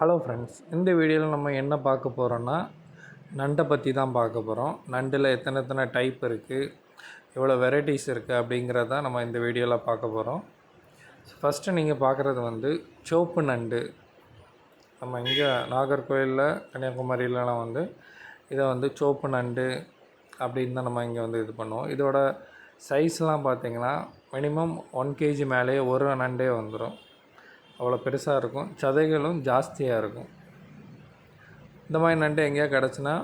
Hello friends இந்த வீடியோவில் நம்ம என்ன பார்க்க போகிறோன்னா நண்டை பற்றி தான் பார்க்க போகிறோம் நண்டில் எத்தனை எத்தனை டைப் இருக்குது எவ்வளோ வெரைட்டிஸ் இருக்குது அப்படிங்கிறத நம்ம இந்த வீடியோவில் பார்க்க போகிறோம் ஃபஸ்ட்டு நீங்கள் பார்க்குறது வந்து சோப்பு நண்டு. நம்ம இங்கே நாகர்கோயிலில் கன்னியாகுமரியிலலாம் வந்து இதை வந்து சோப்பு நண்டு அப்படின்னு தான் நம்ம இங்கே வந்து இது பண்ணுவோம். இதோட சைஸ்லாம் பார்த்திங்கன்னா மினிமம் ஒன் கேஜி மேலேயே ஒரு நண்டே வந்துடும் அவ்வளோ பெருசாக இருக்கும். சதைகளும் ஜாஸ்தியாக இருக்கும். இந்த மாதிரி நண்டு எங்கேயா கிடச்சினா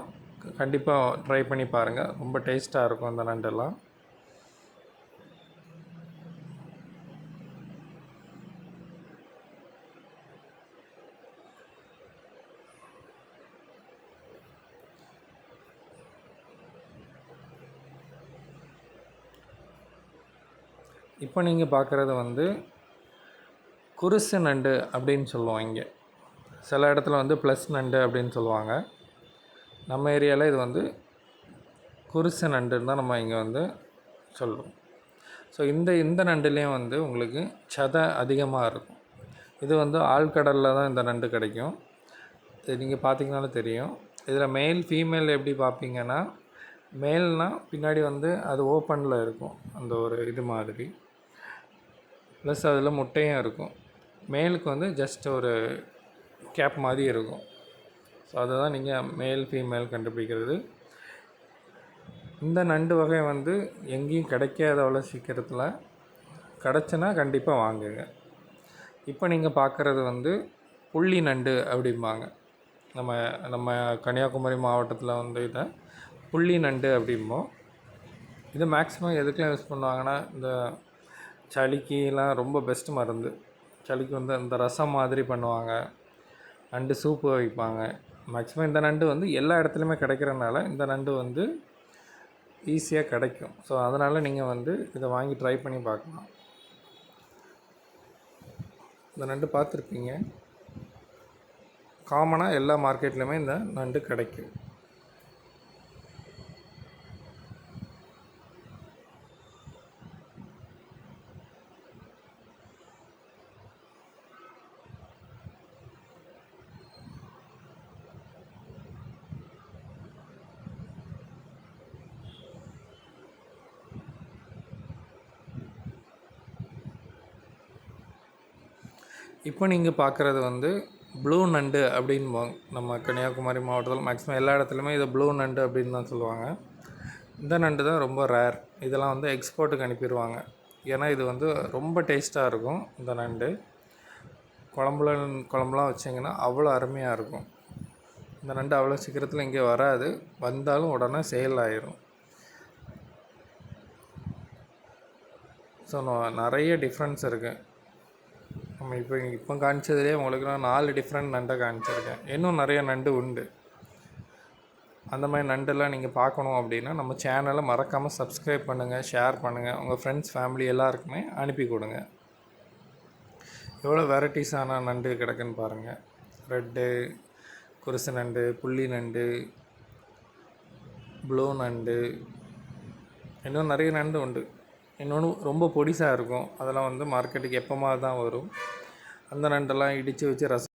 கண்டிப்பாக ட்ரை பண்ணி பாருங்கள் ரொம்ப டேஸ்ட்டாக இருக்கும் அந்த நண்டெல்லாம். இப்போ நீங்கள் பார்க்குறது வந்து குருசு நண்டு அப்படின்னு சொல்லுவோம் இங்கே. சில இடத்துல வந்து ப்ளஸ் நண்டு அப்படின்னு சொல்லுவாங்க. நம்ம ஏரியாவில் இது வந்து குருசு நண்டுன்னு தான் நம்ம இங்கே வந்து சொல்லுவோம். ஸோ இந்த இந்த நண்டுலேயும் வந்து உங்களுக்கு சதை அதிகமாக இருக்கும். இது வந்து ஆழ்கடலில் தான் இந்த நண்டு கிடைக்கும். இது நீங்கள் பார்த்தீங்கனாலும் தெரியும். இதில் மேல் ஃபீமேல் எப்படி பார்ப்பீங்கன்னா மேல்னால் பின்னாடி வந்து அது ஓப்பனில் இருக்கும். அந்த ஒரு இது மாதிரி. ப்ளஸ் அதில் முட்டையும் இருக்கும். மேலுக்கு வந்து ஜஸ்ட் ஒரு கேப் மாதிரி இருக்கும். ஸோ அதை தான் நீங்கள் மேல் ஃபீமேல் கண்டுபிடிக்கிறது. இந்த நண்டு வகை வந்து எங்கேயும் கிடைக்காத அவ்வளோ சீக்கிரத்தில் கிடச்சுன்னா கண்டிப்பாக வாங்குங்க. இப்போ நீங்கள் பார்க்குறது வந்து புள்ளி நண்டு அப்படிம்பாங்க. நம்ம நம்ம கன்னியாகுமரி மாவட்டத்தில் வந்து இதை புள்ளி நண்டு அப்படிம்போம் இது மேக்ஸிமம் எதுக்கெலாம் யூஸ் பண்ணுவாங்கன்னா இந்த சளிக்கெலாம் ரொம்ப பெஸ்ட் மருந்து. சளிக்கு வந்து அந்த ரசம் மாதிரி பண்ணுவாங்க. நண்டு சூப்பு வைப்பாங்க. மேக்ஸிமம் இந்த நண்டு வந்து எல்லா இடத்துலையுமே கிடைக்கிறனால இந்த நண்டு வந்து ஈஸியாக கிடைக்கும். ஸோ அதனால் நீங்கள் வந்து இதை வாங்கி ட்ரை பண்ணி பார்க்கலாம். இந்த நண்டு பார்த்துருப்பீங்க. காமனாக எல்லா மார்க்கெட்லேயுமே இந்த நண்டு கிடைக்கும். இப்போ நீங்கள் பார்க்குறது வந்து ப்ளூ நண்டு அப்படின்பாங்க. நம்ம கன்னியாகுமரி மாவட்டத்தில் மேக்ஸிமம் எல்லா இடத்துலையுமே இதை ப்ளூ நண்டு அப்படின்னு தான் சொல்லுவாங்க. இந்த நண்டு தான் ரொம்ப ரேர் இதெல்லாம் வந்து எக்ஸ்போர்ட்டுக்கு அனுப்பிடுவாங்க ஏன்னா இது வந்து ரொம்ப டேஸ்ட்டாக இருக்கும் இந்த நண்டு. குழம்புல குழம்புலாம் வச்சிங்கன்னா அவ்வளோ அருமையாக இருக்கும். இந்த நண்டு அவ்வளோ சீக்கிரத்தில் இங்கே வராது. வந்தாலும் உடனே சேல் ஆயிரும். ஸோ நிறைய டிஃப்ரென்ஸ் இருக்குது நம்ம இப்போ இப்போ காமிச்சதுலேயே உங்களுக்கு நான் நாலு டிஃப்ரெண்ட் நண்டை காமிச்சிருக்கேன். இன்னும் நிறைய நண்டு உண்டு. அந்த மாதிரி நண்டெல்லாம் நீங்கள் பார்க்கணும் அப்படின்னா நம்ம சேனலை மறக்காமல் சப்ஸ்கிரைப் பண்ணுங்கள் ஷேர் பண்ணுங்கள் உங்கள் ஃப்ரெண்ட்ஸ் ஃபேமிலி எல்லாருக்குமே அனுப்பி கொடுங்க. எவ்வளோ வெரைட்டிஸான நண்டு கிடக்குன்னு பாருங்கள் ரெட்டு குருசு நண்டு புள்ளி நண்டு ப்ளூ நண்டு இன்னும் நிறைய நண்டு உண்டு. இன்னொன்று ரொம்ப பொடிசாக இருக்கும். அதெல்லாம் வந்து மார்க்கெட்டுக்கு எப்போமா தான் வரும். அந்த நண்டெல்லாம் இடித்து வச்சு ரசம்